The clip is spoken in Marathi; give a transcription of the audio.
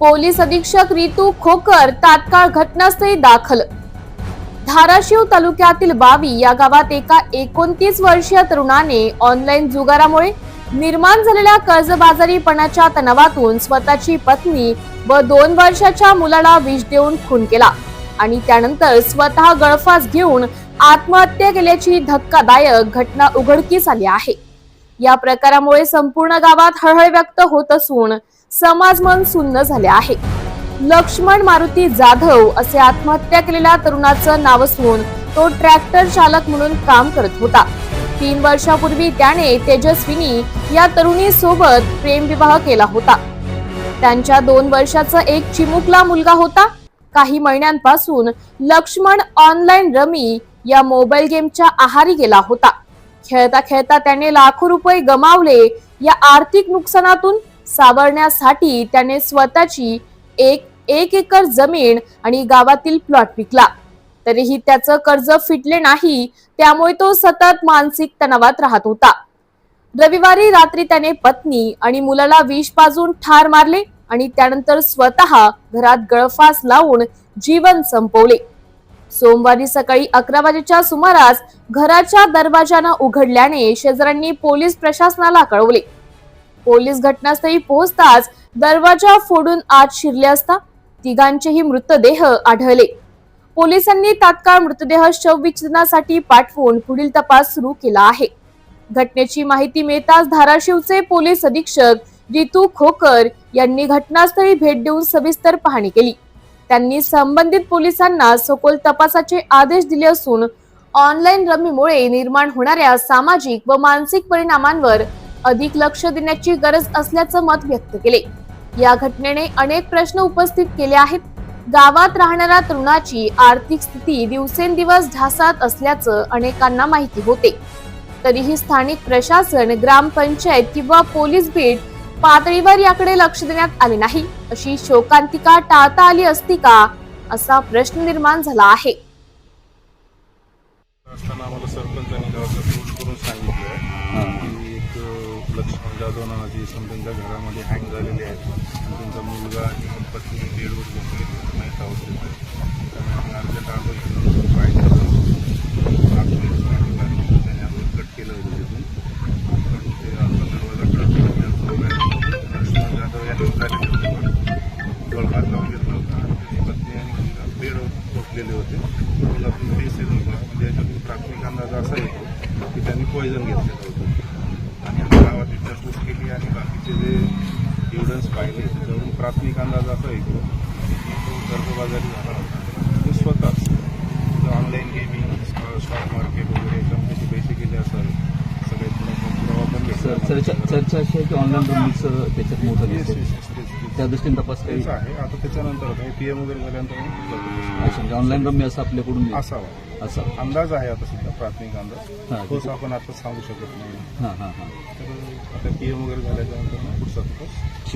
पोलीस अधीक्षक रितू खोकर तात्काळ घटनास्थळी दाखल. धाराशिव तालुक्यातील बावी या गावात एका एकोणतीस वर्षीय तरुणाने ऑनलाईन जुगारामुळे निर्माण झालेल्या कर्जबाजारीपणाच्या तणावातून स्वतःची पत्नी व दोन वर्षाच्या मुलाला विष देऊन खून केला आणि त्यानंतर स्वतः गळफास घेऊन आत्महत्या केल्याची धक्कादायक घटना उघडकीस आली आहे. या प्रकारामुळे संपूर्ण गावात हळहळ व्यक्त होत असून समाज मन सुन्न झाले आहे. लक्ष्मण मारुती जाधव असे आत्महत्या केलेल्या तरुणाचं नाव असून तो ट्रॅक्टर चालक म्हणून काम करत होता. तीन वर्षापूर्वी त्याने तेजस्विनी या तरुणी सोबत प्रेमविवाह केला होता. त्यांच्या दोन वर्षाचा एक चिमुकला मुलगा होता. काही महिन्यांपासून लक्ष्मण ऑनलाईन रमी या मोबाईल गेमच्या आहारी गेला होता. खेळता खेळता त्याने लाखो रुपये गमावले. या आर्थिक नुकसानातून सावरण्यासाठी त्याने स्वतःची एक एक एकर जमीन आणि गावातील प्लॉट विकला. तरीही त्याचं कर्ज फिटले नाही त्यामुळे तो सतत मानसिक तणावात राहत होता. रविवारी रात्री त्याने पत्नी आणि मुलाला विष पाजून ठार मारले आणि त्यानंतर स्वतः घरात गळफास लावून जीवन संपवले. सोमवारी सकाळी अकरा वाजेच्या सुमारास घराच्या दरवाजानं उघडल्याने शेजाऱ्यांनी पोलीस प्रशासनाला कळवले. पोलीस घटनास्थळी पोहोचताच दरवाजा फोडून आत शिरले असता तिघांचेही मृतदेह आढळले. पोलिसांनी तात्काळ मृतदेह शवविच्छेदनासाठी पाठवून पुढील तपास सुरू केला आहे. घटनेची माहिती मिळताच धाराशिवचे पोलीस अधीक्षक रितू खोकर यांनी घटनास्थळी भेट देऊन सविस्तर पाहणी केली. त्यांनी संबंधित पोलिसांना सखोल तपासाचे आदेश दिले असून ऑनलाईन रमीमुळे निर्माण होणाऱ्या सामाजिक व मानसिक परिणामांवर अधिक लक्ष देण्याची गरज असल्याचं मत व्यक्त केले. या घटनेने अनेक प्रश्न उपस्थित केले आहेत. गावात राहणाऱ्या तरुणाची आर्थिक स्थिती दिवसेंदिवस ढासळत असल्याचं अनेकांना माहिती होते. तरीही स्थानिक प्रशासन ग्रामपंचायत किंवा पोलीस बीट पातळीवर याकडे लक्ष देण्यात आले नाही. अशी शोकांतिका टाळता आली असती का असा प्रश्न निर्माण झाला आहे. असताना आम्हाला सरपंचांनी गावाचा फोन करून सांगितलं की एक अ, लक्ष्मण जाधव नावाची इसम त्यांच्या घरामध्ये हँग झालेले आहेत आणि त्यांचा मुलगा आणि पत्नी बेडवर झोपले अर्जंट झोपलेले होते. येत म्हणजे याच्यातून प्राथमिक अंदाज असा येतो की त्यांनी पॉयझन घेतलेलं होतं. आणि आम्ही गावात विचारपूस केली आणि बाकीचे जे एव्हिडन्स पाहिले त्याच्यावरून प्राथमिक अंदाज असा येतो तो कर्जबाजारी झाला होता. तो स्वतःच. ऑनलाईन गेमिंग स्टॉक मार्केट वगैरे याच्यामध्ये पैसे गेले असेल सगळे पुरावा पण भेटला. चर्चा अशी आहे की ऑनलाईन त्याच्यात मोठं त्या दृष्टीने तपास काही तेच आहे. आता त्याच्यानंतर पीएम वगैरे झाल्यानंतर म्हणजे ऑनलाईन रमी असं आपल्याकडून. असावा. असं. अंदाज आहे आता सध्या प्राथमिक अंदाज. तोच आपण आता सांगू शकत नाही. हां हां हां. तर आता पीएम वगैरे झाल्याच्यानंतर पुढचा तपास.